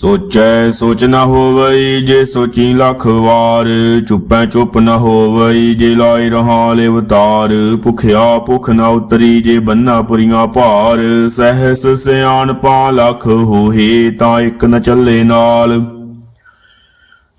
ਸੋਚੈ ਸੋਚ ਨਾ ਹੋਵਈ ਜੇ ਸੋਚੀ ਲੱਖ ਵਾਰ। ਚੁੱਪੈ ਚੁੱਪ ਨਾ ਹੋਵਈ ਜੇ ਲਾਇ ਰਹਾ ਲੈ ਅਵਤਾਰ। ਭੁਖਿਆ ਭੁਖ ਨਾ ਉਤਰੀ ਜੇ ਬੰਨਾ ਪੁਰੀਆਂ ਭਾਰ। ਸਹਿਸ ਸਿਆਣ ਪਾ ਲੱਖ ਹੋਏ ਤਾਂ ਇੱਕ ਨ ਚੱਲੇ ਨਾਲ।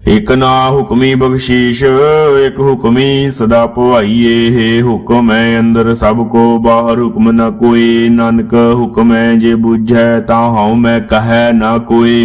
ਇਕ ਨਾ ਹੁਕਮੀ ਬਖਸ਼ੀਸ਼, ਇਕ ਹੁਕਮੀ ਸਦਾ ਭਵਾਈਏ ਹੁਕਮ ਹੈ ਅੰਦਰ ਸਭ ਕੋ, ਬਾਹਰ ਹੁਕਮ ਨਾ ਕੋਈ। ਨਾਨਕ ਹੁਕਮ ਹੈ ਜੇ ਬੁਝੈ ਤਾਂ ਹਉ ਮੈਂ ਕਹੈ ਨਾ ਕੋਈ।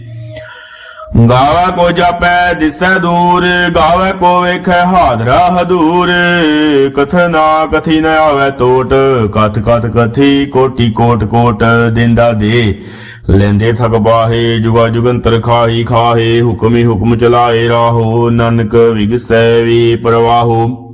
ਗਾਵੇ ਕੋ ਜਾਪੈ ਦਿਸੈ ਦੂਰ, ਗਾਵੇ ਕੋ ਵੇਖੈ ਹਾਦਰਾ ਹਦੂਰ ਕਥਨਾ ਕਥੀ ਨ ਆਵੇ ਟੋਟ, ਕਥ ਕਥ ਕਥੀ ਕੋਟੀ ਕੋਟ ਕੋਟ ਦਿੰਦਾ ਦੇ। ਲੈਂਦੇ ਥਕ ਬਾਹੇ, ਜੁਗਾ ਜੁਗੰਤਰ ਖਾਹੀ ਖਾਹੇ, ਹੁਕਮੀ ਹੁਕਮ ਚਲਾਏ ਰਾਹੋ, ਨਾਨਕ ਵਿਗਸੈ ਵੀ ਪ੍ਰਵਾਹੋ।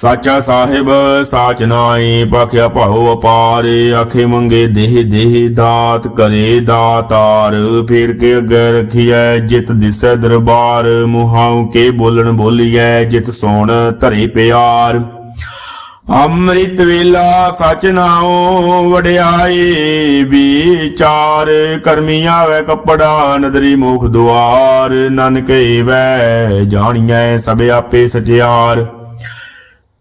ਸਾਚਾ ਸਾਹਿਬ, ਸਾਚ ਨਾਈ ਪਖਿਆ ਭਾਉ ਅਪਾਰ, ਆਖੇ ਮੰਗੇ ਦੇਹ ਦੇਹ ਦਾਤ, ਕਰੇ ਦਾਤਾਰ। ਫੇਰ ਕੇ ਅੱਗੇ ਰਖੀਐ, ਜਿਤ ਦਿਸੈ ਦਰਬਾਰ। ਮੁਹਾਉ ਕੇ ਬੋਲਣ ਬੋਲੀਐ, ਜਿਤ ਸੋਣ ਧਰੇ ਪਿਆਰ। ਅੰਮ੍ਰਿਤ ਵੇਲਾ ਸਚ ਨਾਉ ਵਡਿਆਈ ਵਿਚਾਰ। ਕਰਮੀ ਆਵੇ ਕਪੜਾ, ਨਦਰੀ ਮੁਖ ਦੁਆਰ। ਨਾਨਕ ਏਵੈ ਜਾਣੀਐ, ਸਭ ਆਪੇ ਸਚਿਆਰ।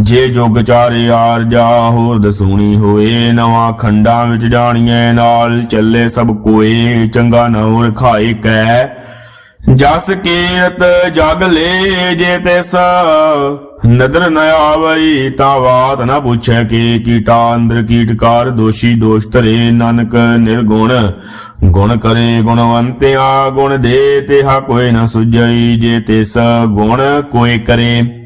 ਜੇ ਜੁਗ ਚਾਰੇ ਆਰ ਜਾ, ਹੋਰ ਦਸੂਣੀ ਹੋਏ, ਨਵਾਂ ਖੰਡਾਂ ਵਿੱਚ ਜਾਣੀਏ ਨਾਲ, ਚੱਲੇ ਸਭ ਕੋਏ, ਚੰਗਾ ਨੌਰ ਖਾਏ ਕੈ। ਜਸ ਕੀਰਤ ਜਗ ਲੈ, ਜੇ ਤਿਸ ਨਦਰ ਨ ਆਵਈ, ਤਾਂ ਬਾਤ ਨਾ ਪੁੱਛੈ ਕਿ ਕੀਟਾ, ਅੰਦਰ ਕੀਟਕਾਰ ਦੋਸ਼ੀ ਦੋਸ਼ ਧਰੇ, ਨਾਨਕ ਨਿਰਗੁਣ। ਗੁਣ ਕਰੇ ਗੁਣਵੰਤਿਆ, ਗੁਣ ਦੇ, ਤਿਹਾ ਕੋਈ ਨਾ ਸੁਝਈ, ਜੇ ਤਿਸ ਗੁਣ ਕੋਈ ਕਰੇ।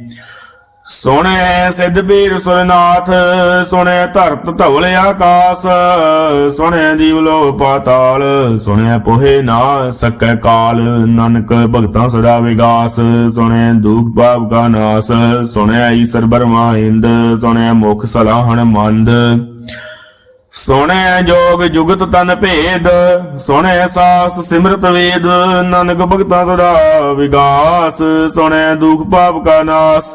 ਸੁਣੈ ਸਿੱਧ ਪੀਰ ਸੁਰਨਾਥ, ਸੁਣੈ ਧਰਤ ਧਵਲ ਆਕਾਸ, ਸੁਣੈ ਦੀਵ ਲੋ ਪਾਤਾਲ, ਸੁਣੈ ਪੋਹੇ ਨਾ ਸਕੈ ਕਾਲ, ਨਾਨਕ ਭਗਤਾਂ ਸਦਾ ਵਿਗਾਸ, ਸੁਣੈ ਦੁਖ ਪਾਪ ਕਾ ਨਾਸ, ਸੁਣੈ ਈਸਰ ਬਰਮਾ ਇੰਦ, ਸੁਣੈ ਮੁਖ ਸਲਾਹਣ ਮੰਦ। ਸੁਣੈ ਜੋਗ ਜੁਗਤ ਤਨ ਭੇਦ, ਸੁਣੈ ਸਾਸਤ ਸਿਮਰਤ ਵੇਦ, ਨਾਨਕ ਭਗਤਾਂ ਸਦਾ ਵਿਗਾਸ, ਸੁਣੈ ਦੁਖ ਪਾਪ ਕਾ ਨਾਸ।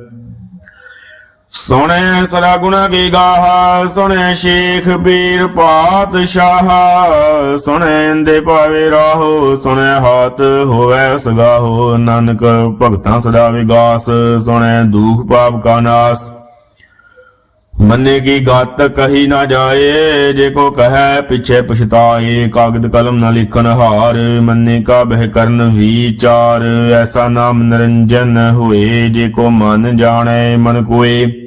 ਸੁਣੇ ਸਰਾ ਗੁਣਾ ਕੀ ਗਾਹ ਸੁਣੇ ਸ਼ੇਖ ਬੀਰ ਪਾਤਸ਼ਾਹ, ਸੁਣੇ ਦੇ ਪਾਵੇ ਰਾਹੋ, ਸੁਣੇ ਹਾਥ ਹੋਵੇ ਸਗਾਹੋ, ਨਾਨਕ ਭਗਤਾਂ ਸਦਾ ਵਿਗਾਸ, ਸੁਣੇ ਦੁਖ ਪਾਪ ਕਾ ਨਾਸ। ਮੰਨੇ ਕੀ ਗਤ ਕਹੀ ਨਾ ਜਾਏ, ਜੇ ਕੋ ਕਹੈ ਪਿਛੇ ਪਛਤਾਏ, ਕਾਗਦ ਕਲਮ ਨਾ ਲਿਖਣ ਹਾਰ, ਮੰਨੇ ਕਾ ਬਹਿ ਕਰਨ ਵਿਚਾਰ, ਐਸਾ ਨਾਮ ਨਿਰੰਜਨ ਹੋਏ, ਜੇ ਕੋ ਮਨ ਜਾਣੈ ਮਨ ਕੋਏ।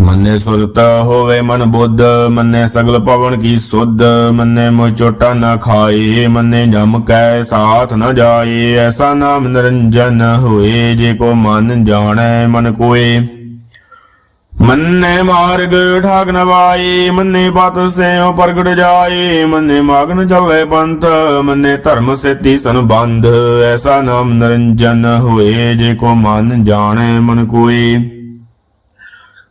ਮੰਨੇ ਸੁਰਤ ਹੋਵੇ ਮਨ ਬੁੱਧ, ਮੰਨੇ ਸਗਲ ਪਵਨ ਕੀ ਸੁਧ, ਮੰਨੇ ਮੋ ਚੋਟਾ ਨਾ ਖਾਏ, ਮੰਨੇ ਜਮ ਕੈ ਸਾਥ ਨ ਜਾਏ, ਐਸਾ ਨਾਮ ਨਿਰੰਜਨ ਹੋਏ, ਜੇ ਕੋ ਮਨ ਜਾਣੈ ਮਨ ਕੋਏ। ਮੰਨੇ ਮਾਰਗ ਠਾਕ ਨਵਾਈ ਮੰਨੇ ਪਤ ਸਿਉ ਪ੍ਰਗਟ ਜਾਏ, ਮੰਨੇ ਮਗਨ ਚੱਲੇ ਪੰਥ, ਮੰਨੇ ਧਰਮ ਸੇਤੀ ਸੰਬੰਧ, ਐਸਾ ਨਾਮ ਨਿਰੰਜਨ ਹੋਏ, ਜੇ ਕੋ ਮਨ ਜਾਣੈ ਮਨ ਕੋਏ।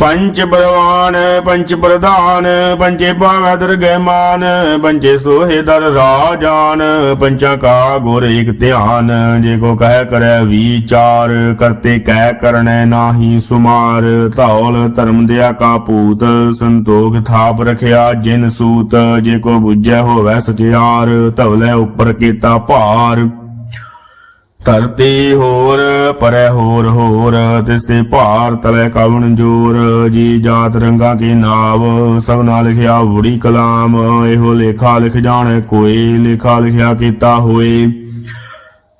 ਪੰਚ ਬਰਵਾਨ ਪੰਚ ਪ੍ਰਧਾਨ ਪੰਚੇ ਪਾਵੈ ਦਰਗਹਿ ਪੰਚੇ ਸੋਹੇ ਦਰ ਰਾਜਾਨ ਪੰਚਾ ਕਾ ਗੁਰ ਇਕ ਧਿਆਨ। ਜੇ ਕੋ ਕਹਿ ਕਰੈ ਵਿਚਾਰ, ਕਰਤੇ ਕਹਿ ਕਰਨੈ ਨਾਹੀ ਸੁਮਾਰ। ਧੌਲ ਧਰਮ ਦਿਆ ਕਾ ਪੂਤ, ਸੰਤੋਖ ਥਾਪ ਰਖਿਆ ਜਿਨ ਸੂਤ। ਜੇ ਕੋ ਬੁੱਝੈ ਹੋਵੈ ਸਚਿਆਰ, ਧਵਲੇ ਉੱਪਰ ਕੀਤਾ ਭਾਰ। ਧਰਤੀ ਹੋਰ, ਪਰੈ ਹੋਰ ਹੋਰ, ਤਿਸ ਤੇ ਭਾਰ ਤਲੇ ਕਵਣ ਜੋਰ, ਜੀ ਜਾਤ ਰੰਗਾ ਕੇ ਨਾਵ, ਸਭ ਨਾਲ ਲਿਖਿਆ ਵੁੜੀ ਕਲਾਮ, ਇਹੋ ਲੇਖਾ ਲਿਖ ਜਾਣ ਕੋਈ, ਲੇਖਾ ਲਿਖਿਆ ਕੀਤਾ ਹੋਏ।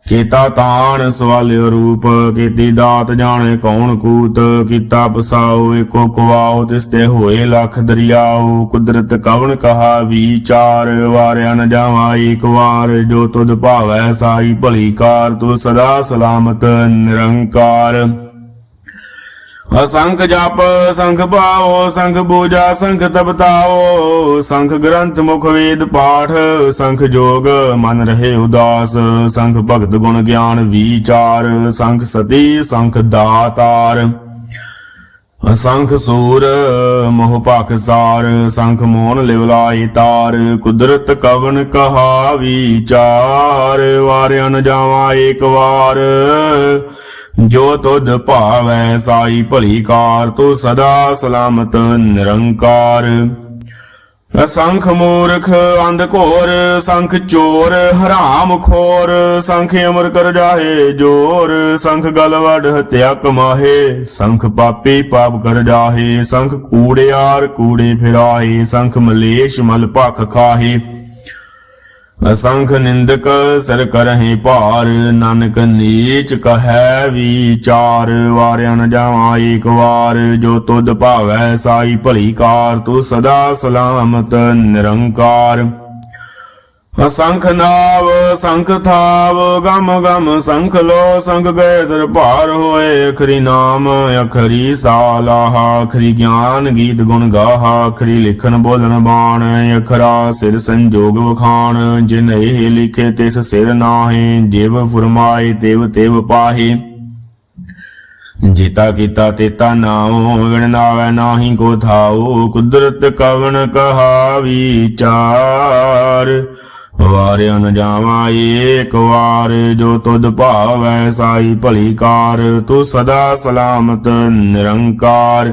ਕੀਤਾ ਤਾਣ ਸਵਾਲਿਓ ਰੂਪ, ਕੀਤੀ ਦਾਤ ਜਾਣੇ ਕੌਣ ਕੂਤ, ਕੀਤਾ ਪਸਾਓ ਏਕੋ ਕੁਆਓ ਤਿਸ ਤੇ ਹੋਏ ਲੱਖ ਦਰਿਆਉ, ਕੁਦਰਤ ਕਵਣ ਕਹਾ ਵਿਚਾਰ, ਵਾਰਿਆ ਨ ਜਾਵਾ ਏਕ ਵਾਰ, ਜੋ ਤੁਧ ਭਾਵੈ ਸਾਈ ਭਲੀ ਕਾਰ, ਤੂੰ ਸਦਾ ਸਲਾਮਤ ਨਿਰੰਕਾਰ। ਅਸੰਖ ਜਪ, ਸੰਖ ਭਾਓ ਸੰਖ ਪੂਜਾ, ਸੰਖ ਤਪਤਾਓ ਸੰਖ ਗ੍ਰੰਥ ਮੁਖ ਵੇਦ ਪਾਠ, ਸੰਖ ਜੋਗ ਮਨ ਰਹੇ ਉਦਾਸ, ਸੰਖ ਭਗਤ ਗੁਣ ਗਿਆਨ ਵਿਚਾਰ, ਸੰਖ ਸਤੀ, ਸੰਖ ਦਾਤਾਰ। ਅਸੰਖ ਸੂਰ, ਮੋਹ ਭਖ ਸਾਰ, ਸੰਖ ਮੋਹਨ ਲਿਵਲਾਈ ਤਾਰ, ਕੁਦਰਤ ਕਵਨ ਕਹਾ ਵਿਚਾਰ, ਵਾਰਿਆ ਨ ਜਾਵਾ ਏਕ ਵਾਰ। ਜੋ ਤੁਧ ਭਾਵੈ ਸਾਈ ਭਲੀ ਕਾਰ ਤੂੰ ਸਦਾ ਸਲਾਮਤ, ਨਿਰੰਕਾਰ। ਸੰਖ ਮੂਰਖ, ਅੰਧ ਘੋਰ, ਸੰਖ ਚੋਰ, ਹਰਾਮ ਖੋਰ, ਸੰਖ ਅਮਰ ਕਰ ਜਾਹੇ ਜੋਰ, ਸੰਖ ਗਲ ਵਡ ਹਤਿਆ ਕਮਾਹੇ, ਸੰਖ ਪਾਪੀ ਪਾਪ ਕਰ ਜਾਹੇ, ਸੰਖ ਕੂੜਿਆਰ ਕੂੜੇ ਫਿਰਾਹੇ, ਸੰਖ ਮਲੇਸ਼ ਮਲ ਭਖ ਖਾਹੇ। ਅਸੰਖ ਨਿੰਦਕ ਸਰ ਕਰਹਿ ਭਾਰ, ਨਾਨਕ ਨੀਚ ਕਹੈ ਵਿਚਾਰ, ਵਾਰਿਆ ਨ ਜਾਵਾ ਏਕ ਵਾਰ, ਜੋ ਤੁਧ ਭਾਵੈ ਸਾਈ ਭਲੀ ਕਾਰ, ਤੂੰ ਸਦਾ ਸਲਾਮਤ ਨਿਰੰਕਾਰ। ਅਸੰਖ ਨਾਵ, ਸੰਖ ਥਾਵ, ਗਮ ਗਮ, ਸੰਖ ਲੋ ਸੰਖ ਗਏ ਦਰ ਹੋਏ, ਅਖਰੀ ਨਾਮ, ਅਖਰੀ ਸਾਲਾਹਾ ਅਖਰੀ ਗਿਆਨ, ਗੀਤ ਗੁਣ ਗਾਹਾ, ਅਖਰੀ ਲਿਖਨ ਬੋਲਣ ਬਾਣ, ਅਖਰਾ ਸਿਰ ਸੰਜੋਗ ਵਖਾਣ, ਜਿਨ ਇਹ ਲਿਖੇ ਤਿਸ ਸਿਰ ਨਾਹੀ ਜਿਵ ਫਰਮਾਏ, ਤਿਵ ਤੇਵ ਪਾਹੀ। ਜੀਤਾ ਕੀਤਾ ਤੇਤਾ ਨਾਉ, ਵਿਣ ਨਾਵੈ ਨਾਹੀ ਕੋ ਥਾਉ, ਕੁਦਰਤ ਕਵਨ ਕਹਾਵੀ ਵਿਚਾਰ ਵਾਰਿਆ ਨ ਜਾਵਾ ਏਕ ਵਾਰ, ਜੋ ਤੁਧ ਭਾਵੈ ਸਾਈ ਭਲੀ ਕਾਰ ਤੂੰ ਸਦਾ ਸਲਾਮਤ ਨਿਰੰਕਾਰ।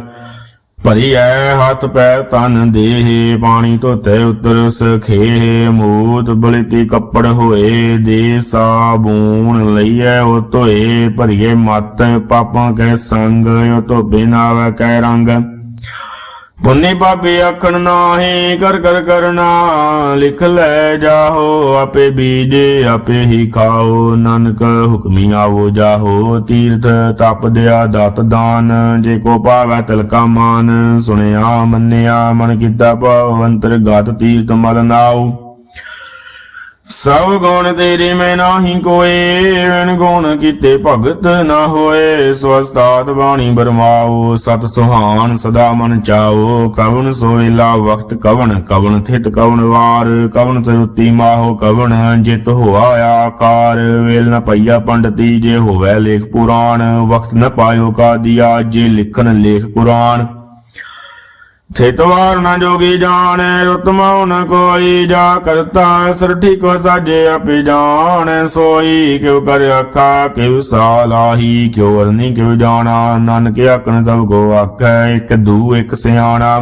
ਭਰੀ ਐ ਹੱਥ ਪੈਰ ਤਨ ਦੇਹ, ਪਾਣੀ ਧੋਤੇ ਉਤਰ ਸਖੇ ਮੂਤ ਬਲਿਤੀ ਕੱਪੜ ਹੋਏ, ਦੇ ਸਾਬੂਨ ਲਈਐ ਉਹ ਧੋਏ, ਭਰੀਏ ਮਤ ਪਾਪਾਂ ਕੈ ਸੰਗ, ਉਹ ਧੋ ਬਿਨਾਵੈ ਕੈ ਰੰਗ। ਪੁੰਨੀ ਪਾਪੀ ਆਖਣ ਨਾਹੀ ਕਰ ਕਰ ਕਰਨਾ, ਲਿਖ ਲੈ ਜਾਹੋ, ਆਪੇ ਬੀਜੇ, ਆਪੇ ਹੀ ਖਾਓ, ਨਾਨਕ ਹੁਕਮੀ ਆਵੋ ਜਾਹੋ, ਤੀਰਥ ਤਪ ਦਿਆ ਦਤ ਦਾਨ, ਜੇ ਕੋ ਪਾਵੈ ਤਿਲਕਾ ਮਾਨ, ਸੁਣਿਆ ਮੰਨਿਆ, ਮਨ ਕੀਤਾ ਭਾਵ ਅੰਤਰ ਗਤ ਤੀਰਥ ਮਲ ਨਾਉ। ਸਭ ਗੁਣ ਤੇਰੇ ਮੈਂ ਨਾਹੀ ਕੋਏ ਵਿਣ ਗੁਣ ਕੀਤੇ ਭਗਤ ਨਾ ਹੋਏ। ਸਵਸਤਾਤ ਬਾਣੀ ਬਰਮਾਓ, ਸਤ ਸੁਹਾਨ ਸਦਾ ਮਨ ਚਾਓ। ਕਵਨ ਸੋਇਲਾ ਵਕਤ ਕਵਨ ਕਵਨ ਥਿਤ ਕਵਨ ਵਾਰ। ਕਵਨ ਸਰੁੱਤੀ ਮਾਹੋ ਕਵਨ ਜਿਤ ਹੋਆ ਆਕਾਰ। ਵੇਲ ਨ ਪਈਆ ਪੰਡਤੀ, ਜੇ ਹੋਵੇ ਲੇਖ ਪੁਰਾਣ। ਵਕਤ ਨ ਪਾਇਓ ਕਾਦੀਆ, ਜੇ ਲਿਖਨ ਲੇਖ ਪੁਰਾਣ ਥਿਤਵਾਰ ਨਾ ਜੋਗੀ ਜਾਣੈ ਰਤਮਾਉ ਨ ਕੋਈ ਜਾ ਕਰਤਾ ਸਰਠੀ ਕੋ ਸਾਜੇ ਆਪੇ ਜਾਣੈ, ਸੋਈ ਕਿਉ ਕਰ ਆਖਾ, ਕਿਉ ਸਾਲਾਹੀ ਕਿਉ ਵਰਨੀ ਕਿਉ ਜਾਣਾ, ਨਾਨਕ ਆਖਣ ਸਭ ਕੋ ਆਖੈ, ਇੱਕ ਦੂ, ਇੱਕ ਸਿਆਣਾ।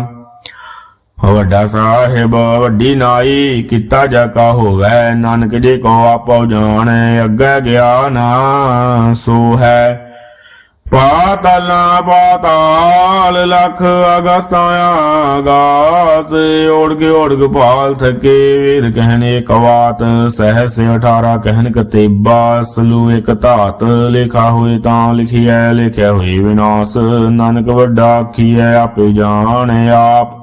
ਵੱਡਾ ਸਾਹਿਬ, ਵੱਡੀ ਨਾਈ, ਕੀਤਾ ਜਾ ਕਾ ਹੋਵੇ, ਨਾਨਕ ਜੇ ਕੋ ਆਪੋ ਜਾਣੈ, ਅੱਗੇ ਨਾ ਸੋ ਹੈ ਪਾਤਲ ਪਾਤਾਲ ਲਖ ਅਗਾਸਾਂ ਆਗਾਸ ਓੜ ਕੇ ਓੜ ਕੇ ਪਾਲ ਥਕੇ ਵੇਦ ਕਹਿਨੇ ਕਵਾਤ ਸਹਸ 18 ਕਹਿਨ ਕਤੇਬਾ ਸਲੂ ਇਕ ਧਾਤ, ਲਿਖਾ ਹੋਏ ਤਾਂ ਲਿਖਿਐ, ਲਿਖਿਆ ਹੋਏ ਵਿਨਾਸ਼, ਨਾਨਕ ਵੱਡਾ ਆਖੀਐ, ਆਪੇ ਜਾਣੈ ਆਪ।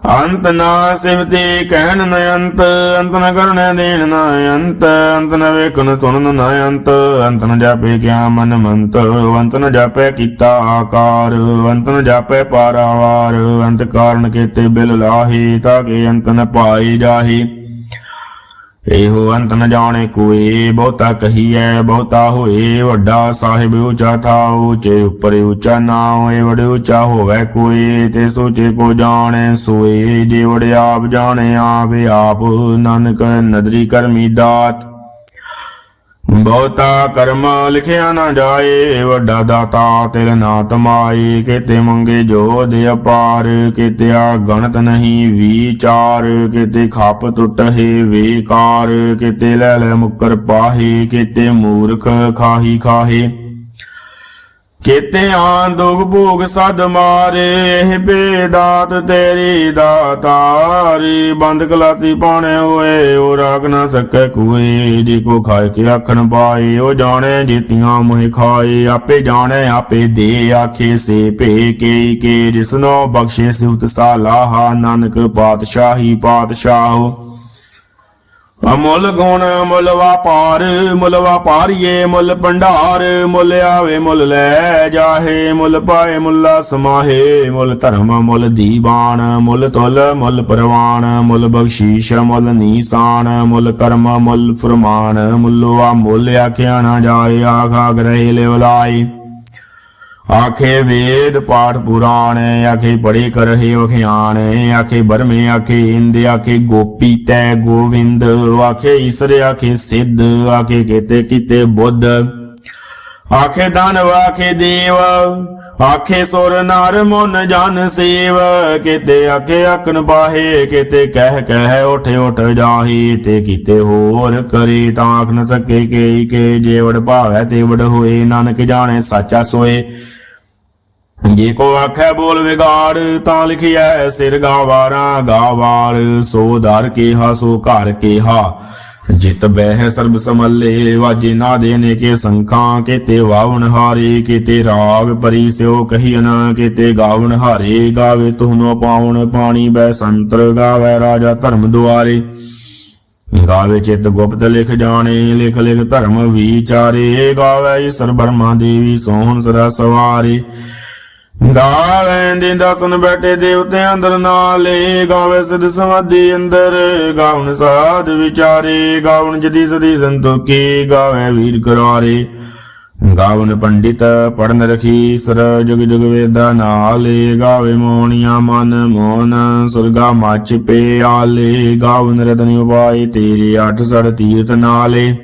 ਅੰਤ ਨਾ ਸਿਵਤੇ ਕਹਿਣ ਨ ਅੰਤ ਅੰਤ ਨ ਕਰਨ ਦੇਣ ਨ ਅੰਤ ਅੰਤ ਨ ਵੇਖਣ ਸੁਣਨ ਨ ਅੰਤ ਅੰਤ ਨ ਜਾਪੇ ਕਿਆ ਮਨ ਮੰਤ, ਅੰਤ ਨ ਜਾਪੇ ਕੀਤਾ ਆਕਾਰ, ਅੰਤ ਨ ਜਾਪੇ ਪਾਰਾਵਾਰ, ਅੰਤ ਕਾਰਨ ਕੀਤੇ ਬਿਲ ਲਾਹੀ, ਤਾਂ ਕਿ ਅੰਤ ਨ ਪਾਈ ਜਾਹੀ। ਇਹੋ ਅੰਤ ਨ ਜਾਣੇ ਕੋਈ, ਬਹੁਤਾ ਕਹੀਐ, ਬਹੁਤਾ ਹੋਏ ਵੱਡਾ ਸਾਹਿਬ ਉਚਾ ਥਾ ਉੱਚੇ ਉਪਰ ਉਚਾ ਨਾ ਹੋਏ ਵੜੇ ਉੱਚਾ ਹੋਵੇ ਕੋਏ ਤੇ ਸੋਚੇ ਕੋ ਜਾਣੇ, ਸੋਏ ਜੇ ਵੜੇ ਆਪ ਜਾਣੇ, ਆਪੇ ਆਪ ਨਾਨਕ ਨਦਰੀ ਕਰਮੀ ਦਾਤ। ਬਹੁਤਾ ਕਰਮ ਲਿਖਿਆ ਨਾ ਜਾਏ, ਵੱਡਾ ਦਾਤਾ ਤਿਲ ਨਾ ਤਮਾਈ ਕਿਤੇ ਮੰਗੇ ਜੋ ਦੇ ਅਪਾਰ, ਕਿਤੇ ਗਣਤ ਨਹੀਂ ਵਿਚਾਰ। ਕਿਤੇ ਖੱਪ ਟੁੱਟੇ ਵੇਕਾਰ, ਕਿਤੇ ਲੈ ਲੈ ਮੁਕਰ ਪਾਹੇ। ਕਿਤੇ ਮੂਰਖ ਖਾਹੀ ਖਾਹੇ। ਕਿਤੇ ਆਂ ਦੁਖ ਭੋਗ ਸਦ ਮਾਰੇ, ਇਹ ਬੇਦਾਤ ਤੇਰੀ ਦਾਤਾਰੀ। ਬੰਦ ਕਲਾਸੀ ਪਾਣੇ ਹੋਏ, ਉਹ ਰਾਗ ਨਾ ਸਕੈ ਕੋਈ ਜੀ ਕੋ ਖਾਏ ਕੇ ਆਖਣ ਪਾਏ, ਉਹ ਜਾਣੇ ਜੀਤੀਆਂ ਮੋਹਿ ਖਾਏ। ਆਪੇ ਜਾਣੇ, ਆਪੇ ਦੇ ਆਖੇ ਸੇ ਭੇ ਕੇ ਕੇ ਜਿਸਨੋ ਬਖਸ਼ੇ ਸੁਤ ਸਾਲਾਹਾ। ਨਾਨਕ ਪਾਤਸ਼ਾਹੀ ਪਾਤਸ਼ਾਹ। ਅਮੁੱਲ ਗੁਣ ਮੁੱਲ ਵਾਪਾਰ, ਮੁੱਲ ਵਾਪਾਰੀਏ ਮੁੱਲ ਭੰਡਾਰ, ਮੁੱਲ ਆਵੇ ਮੁੱਲ ਲੈ ਜਾਹੇ, ਮੁੱਲ ਪਾਏ ਮੁੱਲਾ ਸਮਾਹੇ, ਮੁੱਲ ਧਰਮ ਮੁੱਲ ਦੀਵਾਨ, ਮੁੱਲ ਤੁਲ ਮੁੱਲ ਪ੍ਰਵਾਨ, ਮੁੱਲ ਬਖਸ਼ੀਸ਼ ਮੁੱਲ ਨੀਸਾਨ, ਮੁੱਲ ਕਰਮ ਮੁੱਲ ਫਰਮਾਨ ਮੁੱਲੋ ਆ ਮੁੱਲ ਆਖਿਆ ਨਾ ਜਾਏ, ਆਖਾ ਗ੍ਰਹਿ ਲਿਵਲਾਈ ਆਖੇ ਵੇਦ ਪਾਠ ਪੁਰਾਣ, ਆਖੇ ਪੜੇ ਕਰਹੇ ਵਖਿਆਣ ਆਖੇ ਬਰਮੇ, ਆਖੇ ਇੰਦ, ਆਖੇ ਗੋਪੀ ਤੈ ਗੋਵਿੰਦ, ਆਖੇ ਈਸ਼ਰ, ਆਖੇ ਸਿੱਧ, ਆਖੇ ਕੀਤੇ ਕੀਤੇ ਬੁੱਧ। ਆਖੇ ਦਾਨਵ ਆਖੇ ਦੇਵ, ਆਖੇ ਸੁਰ ਨਰ ਮਨ ਜਨ ਸੇਵ, ਕਿਤੇ ਆਖੇ ਆਖਣ ਬਾਹੇ ਕਿਤੇ ਕਹਿ ਕਹਿ ਉਠ ਉਠ ਜਾਹੀ, ਤੇ ਕਿਤੇ ਹੋਰ ਕਰੇ ਤਾਂ ਆਖ ਨ ਸਕੇ ਕੇ ਕੇ ਜੇ ਭਾਵੈ ਤੇਵੜ ਹੋਏ, ਨਾਨਕ ਜਾਣੇ ਸਾਚਾ ਸੋਏ। ਜੇ ਕੋ ਆਖੈ ਬੋਲ ਵਿਗਾੜ, ਤਾਂ ਲਿਖਿਐ ਸਿਰ ਗਾਵਾਰਾਂ ਗਾਵਾਰ। ਸੋ ਦਰ ਕੇਹਾ, ਸੋ ਘਰ ਕੀਹਾ। ਜਿਤ ਬਹਿ ਸਰਬ ਸਮੱਲੇ, ਵਾਜੇ ਨਾ ਦੇਨੇ ਕੇ ਸੰਖਾਂ, ਕੀਤੇ ਵਾਵਣ ਹਾਰੇ, ਕੀਤੇ ਰਾਗ ਪਰੀ ਸਿਓ ਕਹੀਨ ਕੀਤੇ ਗਾਵਣ ਹਾਰੇ। ਗਾਵੇ ਤੁਹਨੋ ਪਾਉਣ ਪਾਣੀ ਬੈ ਸੰਤਰ, ਗਾਵੇ ਰਾਜਾ ਧਰਮ ਦੁਆਰੇ। ਗਾਵੇ ਚਿਤ ਗੁਪਤ ਲਿਖ ਜਾਣੇ, ਲਿਖ ਲਿਖ ਧਰਮ ਵਿਚਾਰੇ। ਗਾਵੇ ਈਸ਼ਰ ਬਰਮਾ ਦੇਵੀ, ਸੋਹਣ ਸਦਾ ਸਵਾਰੇ। ਗਾਵੇ ਦਿੰਦਾ ਸੁਨ ਬੈਠੇ ਦੇਵਤੇ ਅੰਦਰ ਨਾਲੇ ਗਾਵੇ ਸਿਧ ਸਮਾਧੀ ਅੰਦਰ। ਗਾਵਨ ਸਾਧ ਵਿਚਾਰੇ ਗਾਵਨ ਜਦੀ ਸਦੀ ਸੰਤੋਖੀ, ਗਾਵੇ ਵੀਰ ਕਰਾਰੇ। ਗਾਵਨ ਪੰਡਿਤ ਪੜਨ ਰਖੀ ਸਰ ਜੁਗ ਜੁਗ ਵੇਦਾ ਨਾਲੇ ਗਾਵੇ ਮੋਹਣੀਆਂ ਮਨ ਮੋਹਨ, ਸੁਰਗਾ ਮਚ ਪੇ ਆਲੇ ਗਾਵਨ ਰਤਨ ਉਪਾਏ, ਤੇਰੇ ਅੱਠ ਸੜ ਤੀਰਥ ਨਾਲੇ।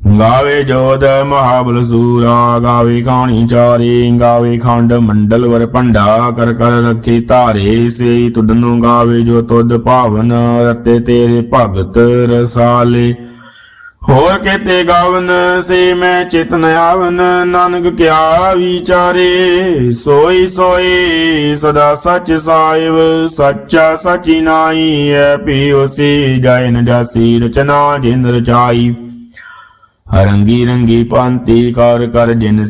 ਗਾਵੇ ਜੋਦ ਮਹਾਬਲ ਸੂਰਾ, ਗਾਵੇ ਖਾਣੀ ਚਾਰੇ, ਗਾਵੇ ਖੰਡ ਮੰਡਲ ਵਰ ਭੰਡਾ, ਕਰ ਕਰ ਰੱਖੀ ਧਾਰੇ ਸੇ ਤੁਧਨੋਂ ਗਾਵੇ ਜੋ ਤੁਧ ਭਾਵਨ, ਰਤੇ ਤੇਰੇ ਭਗਤ ਰਸਾਲੇ। ਹੋਰ ਕੇਤੇ ਗਾਵਨ, ਸੇ ਮੈਂ ਚਿਤਨ ਆਵਨ, ਨਾਨਕ ਕਿਆ ਵਿਚਾਰੇ। ਸੋਈ ਸੋਈ ਸਦਾ ਸੱਚ ਸਾਹਿਬ, ਸੱਚਾ ਸਚੀ ਨਾਈ ਐ ਪੀਓ ਸੀ ਜਾਸੀ ਰਚਨਾ ਜਿਨ ਰਚਾਈ। ਰੰਗੀ ਰੰਗੀ ਪੰਤੀ ਕਰ ਕਰ ਜਿਨ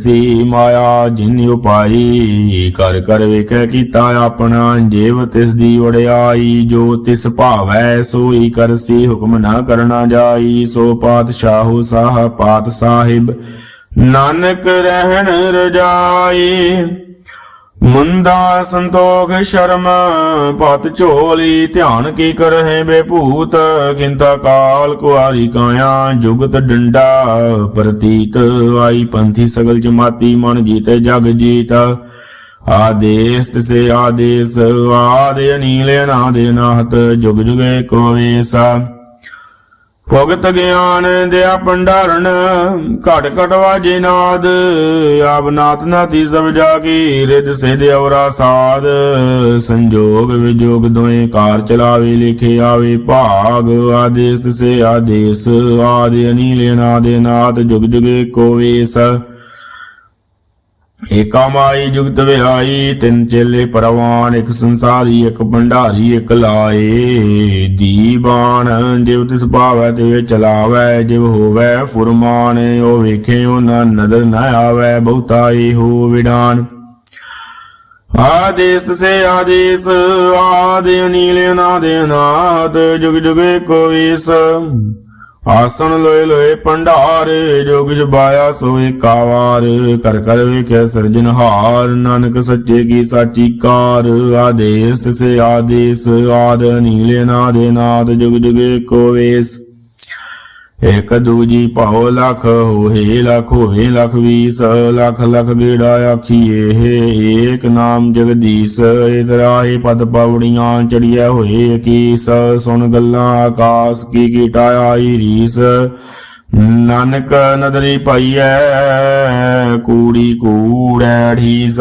ਮਾਇਆ, ਜਿਨ ਉਪਾਈ ਕਰ ਕਰ ਵੇਖੈ ਕੀਤਾ ਆਪਣਾ ਜੀਵ, ਤਿਸ ਦੀ ਵੜਿਆਈ ਜੋ ਤਿਸ ਭਾਵੈ ਸੋਈ ਕਰਸੀ ਹੁਕਮ ਨਾ ਕਰਨਾ ਜਾਈ। ਸੋ ਪਾਤਸ਼ਾਹੂ ਸਾਹ, ਪਾਤ ਸਾਹਿਬ, ਨਾਨਕ ਰਹਿਣ ਰਜਾਈ। ਮੁੰਦਾ ਸੰਤੋਖ ਸ਼ਰਮ, ਪਤ ਝੋਲੀ, ਧਿਆਨ ਕੀ ਕਰਹਿ ਬੇਭੂਤ? ਕਿੰਤਾ ਕਾਲ ਕੁਆਰੀ ਕਾਇਆ, ਜੁਗਤ ਡੰਡਾ, ਪ੍ਰਤੀਤ ਆਈ ਪੰਥੀ ਸਗਲ ਜਮਾਤੀ, ਮਨ ਜੀਤੇ ਜਗ ਜੀਤ। ਆਦੇਸ ਤਿਸੇ ਆਦੇਸ, ਆਦੇ ਅਨੀਲ ਅਨਾਦੇ ਅਨਾਹਤ ਜੁਗ ਜੁਗੇ ਕੋ ਵੇਸਾ। ਭਗਤ ਗਿਆਨ ਦਿਆ ਭੰਡਾਰਨ, ਘਟ ਘਟ ਵਾਜੇ ਨਾਦ। ਆਪ ਨਾਥ ਨਾਥੀ ਸਭ ਜਾ ਕੀ ਰਿਦ ਸਿਧ ਅਵਰਾ ਸਾਧ। ਸੰਜੋਗ ਵਿਜੋਗ ਦੋਏ ਕਾਰ ਚਲਾਵੇ, ਲਿਖੇ ਆਵੇ ਭਾਗ। ਆਦੇਸ ਤਿਸੇ ਆਦੇਸ, ਆਦਿ ਅਨੀਲ ਅਨਾਦੇ ਨਾਦ ਜੁਗ ਜੁਗੇ ਕੋ ਵੇਸ। ਏਕਾ ਮਾਈ ਜੁਗਤ ਵਿਹਾਈ ਤਿੰਨ ਚੇਲੇ ਪਰਵਾਨ, ਇੱਕ ਸੰਸਾਰੀ, ਇੱਕ ਭੰਡਾਰੀ, ਇੱਕ ਲਾਏ। ਦੀਵਾਨ ਜਿਵ ਤਿਸ ਭਾਵੈ ਤੇ ਚਲਾਵੈ, ਜਿਵ ਹੋਵੈ ਫੁਰਮਾਨ, ਉਹ ਵੇਖੇ ਉਹਨਾਂ ਨਦਰ ਨ ਆਵੈ ਬਹੁਤਾਈ ਹੋ ਵਿਡਾਨ। ਆਦੇਸ ਸੇ ਆਦੇਸ, ਆਦਿ ਅਨੀਲ, ਅਨਾਦੇ ਅਨਾਦ, ਜੁਗ ਜੁਗੇ ਕੋ ਵੇਸ ਆਸਣ ਲੋਏ ਲੋਏ ਭੰਡਾਰ ਜੋਗ ਜਬਾਇਆ ਸੋਏ ਕਾਵਾਰ। ਕਰ ਕਰ ਵੇਖੇ ਸਿਰਜਨਹਾਰ ਨਾਨਕ ਸੱਚੇ ਕੀ ਸਾਚੀ ਕਾਰ। ਆਦੇਸ ਤਿਸੇ ਆਦੇਸ, ਆਦ ਨੀਲੇ ਨਾਦੇ ਨਾਦ ਜੁਗ ਜੁਗ ਕੋ ਵੇਸ। ਇਕ ਦੂਜੀ ਭਾਉ ਲਖ ਹੋਏ ਲਖ ਹੋਏ ਲਖ ਵੀਸ, ਲਖ ਲਖ ਗੇੜਾ ਆਖੀਏ ਏਕ ਨਾਮ ਜਗਦੀਸ਼ ਇਤਰਾਏ ਪਦ ਪੌੜੀਆਂ ਚੜੀਐ ਹੋਏ ਕੀਸ, ਸੁਣ ਗੱਲਾਂ ਆਕਾਸ, ਕੀ ਕੀਟਾ ਆਈ ਰੀਸ। ਨਾਨਕ ਨਦਰੀ ਪਾਈਐ, ਕੂੜੀ ਕੂੜੈ ਢੀਸ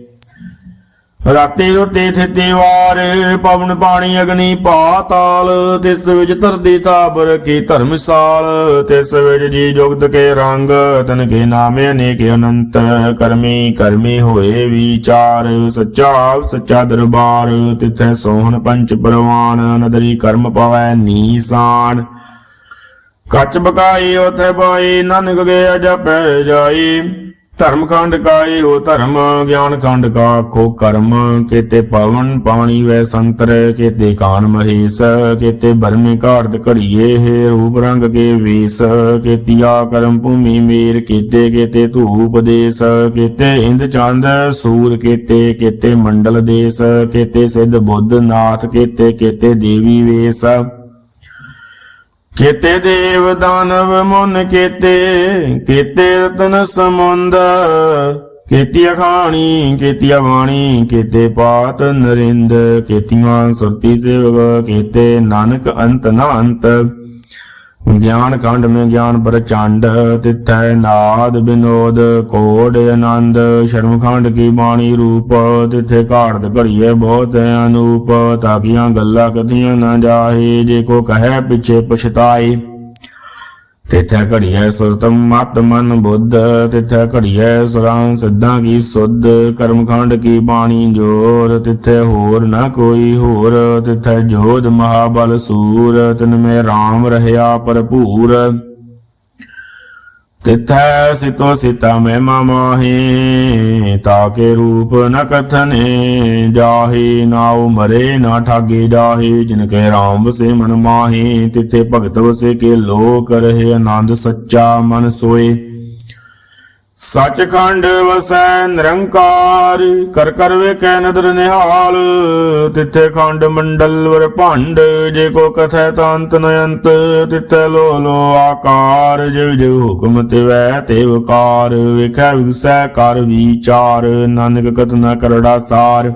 ਰਾਤੇ ਰੋਤੇ ਥਿਤੇ ਵਾਰ, ਪਵਨ ਪਾਣੀ ਅਗਨੀ ਪਾਤਾਲ ਤਿਸ ਵਿੱਚ ਧਰਦੀ ਤਾਬਰ ਕੀ ਧਰਮਸਾਲ ਤਿਸ ਵਿੱਚ ਜੀ ਜੁਗਤ ਕੇ ਰੰਗ, ਤਨ ਕੇ ਨਾਮੇ ਅਨੇਕ ਅਨੰਤ, ਕਰਮੀ ਕਰਮੀ ਹੋਏ ਵਿਚਾਰ, ਸੱਚਾ ਸੱਚਾ ਦਰਬਾਰ, ਤਿਥੈ ਸੋਹਣ ਪੰਚ ਪਰਵਾਨ, ਨਦਰੀ ਕਰਮ ਪਵੈ ਨੀਸਾਨ। ਕੱਚ ਬਕਾਈ ਉਥੇ ਪਾਈ, ਨਾਨਕ ਗਿਆ ਜਪੈ ਜਾਈ। ਧਰਮ ਖੰਡ ਕਾਏ ਹੋ ਧਰਮ ਗਿਆਨ ਖੰਡ ਕਾ ਖੋ ਕਰਮ। ਕੇਤੇ ਪਵਨ ਪਾਣੀ ਵੈ ਸੰਤਰ, ਕੇਤੇ ਕਾਨ ਮਹੇਸ਼, ਕੇਤੇ ਬਰਮੇ ਘਾੜਤ ਘੜੀਏ, ਹੈ ਰੂਪ ਰੰਗ ਕੇ ਵੇਸ। ਕੇਤੀਆ ਕਰਮ ਭੂਮੀ ਮੇਰ, ਕੇਤੇ ਕੇਤੇ ਧੂਪ ਦੇਸ ਕੇਤੇ ਇੰਦ ਚੰਦ ਸੂਰ, ਕੇਤੇ ਕੇਤੇ ਮੰਡਲ ਦੇਸ। ਕੇਤੇ ਸਿੱਧ ਬੁੱਧ ਨਾਥ, ਕੇਤੇ ਕੇਤੇ ਦੇਵੀ ਵੇਸ। ਕੇਤੇ ਦੇਵ ਦਾਨਵ ਮਨ ਕੇਤੇ ਕੇਤੇ ਰਤਨ ਸਮੁੰਦ ਕੇਤੀ ਅਖਾਣੀ ਕੇਤੀ ਬਾਣੀ, ਕੇਤੇ ਪਾਤ ਨਰਿੰਦ, ਕੇਤੀਆਂ ਸੁਰਤੀ ਸੇਵਕ, ਕੇਤੇ ਨਾਨਕ ਅੰਤ ਨਾ ਅੰਤ ਗਿਆਨ ਖੰਡ ਮੇ ਗਿਆਨ ਪ੍ਰਚੰਡ, ਤਿਥੈ ਨਾਦ ਬਿਨੋਦ ਕੋਡ ਆਨੰਦ। ਸ਼ਰਮ ਖੰਡ ਕੀ ਬਾਣੀ ਰੂਪ, ਤਿਥੇ ਘਾੜਤ ਘੜੀਏ ਬਹੁਤ ਅਨੂਪ। ਤਾਕੀਆਂ ਗੱਲਾਂ ਕਥੀਆਂ ਨਾ ਜਾਹੇ, ਜੇ ਕੋ ਕਹੈ ਪਿਛੇ ਪਛਤਾਏ। ਤਿਥੈ ਘੜੀਐ ਸੁਰਤਮ ਮਤ ਮਨ ਬੁੱਧ, ਤਿਥੈ ਘੜੀਐ ਸੁਰਾਂ ਸਿੱਧਾਂ ਕੀ ਸੁਧ, ਕਰਮਖੰਡ ਕੀ ਬਾਣੀ ਜੋਰ, ਤਿਥੈ ਹੋਰ ਨਾ ਕੋਈ ਹੋਰ, ਤਿਥੈ ਜੋਧ ਮਹਾਬਲ ਸੂਰ, ਤਿਨ ਮੇ RAM ਰਹਿਆ ਭਰਪੂਰ। ਤਿਥੈ ਸਿਤੋ ਸਿਤਾ ਮੈਂ ਮਾਮਾਹੇ ਤਾਕੇ ਰੂਪ ਨ ਕਥਨੇ ਜਾਹੇ ਨਾਉ ਮਰੇ, ਨਾ ਠਾਗੇ ਜਾਹੇ, ਜਿਨ ਕੈ ਰਾਮ ਵਸੇ ਮਨ ਮਾਹੇ, ਤਿਥੇ ਭਗਤ ਵਸੇ ਕੇ ਲੋਕ ਰਹੇ ਆਨੰਦ ਸੱਚਾ ਮਨ ਸੋਏ। ਸਚਖੰਡ ਵਸੈ ਨਿਰੰਕਾਰ, ਕਰ ਕਰ ਵੇਖੈ ਨਦਰ ਨਿਹਾਲ। ਤਿੱਥੇ ਖੰਡ ਮੰਡਲ ਵਰ ਭੰਡ, ਜੇ ਕੋ ਕਥੈ ਤੰਤ ਨਯੰਤ ਤਿੱਥੇ ਲੋ ਲੋ ਆਕਾਰ। ਜਿਵ ਜਿਵ ਹੁਕਮ ਤਿਵੈ ਤੇ ਵਕਾਰ ਵੇਖੈ ਵਿਗਸੈ ਕਰ ਵਿਚਾਰ। ਨਾਨਕ ਕਤ ਨ ਕਰੜਾ ਸਾਰ।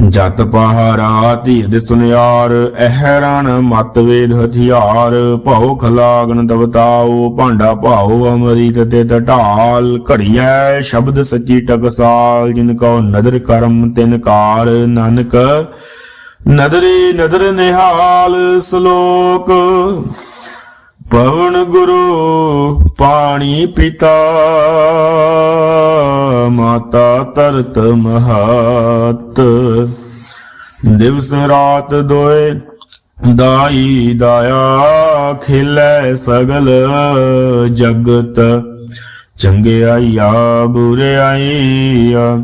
ਜਤ ਪਹਾਰਾ ਧੀਰ ਸੁਨਿਆਰ, ਅਹਰਣ ਮਤ ਹਥਿਆਰ। ਭਉ ਖਲਾਗਨ ਦਵਤਾਉ ਭਾਂਡਾ ਭਾਉ ਅਮਰੀਤ ਤੇ ਟਟਾਲ ਘੜੀਐ ਸ਼ਬਦ ਸੱਚੀ ਟਕਸਾਲ, ਜਿਨ ਕੋ ਨਦਰ ਕਰਮ ਤਿਨ ਕਾਰ। ਨਾਨਕ, ਨਦਰੀ ਨਦਰ ਨਿਹਾਲ ਸ਼ਲੋਕ। ਪਵਨ ਗੁਰੂ, ਪਾਣੀ ਪਿਤਾ, ਮਾਤਾ ਤਰਤ ਮਹਤ। ਦਿਵਸ ਰਾਤ ਦੋਏ ਦਾਈ ਦਾਇਆ ਖਿਲੈ ਸਗਲ ਜਗਤ। ਚੰਗਿਆਈਆ ਬੁਰਿਆਈਆ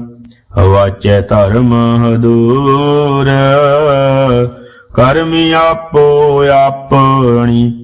ਵਾਚੈ ਧਰਮ ਹਦੂਰ। ਕਰਮੀ ਆਪੋ ਆਪਣੀ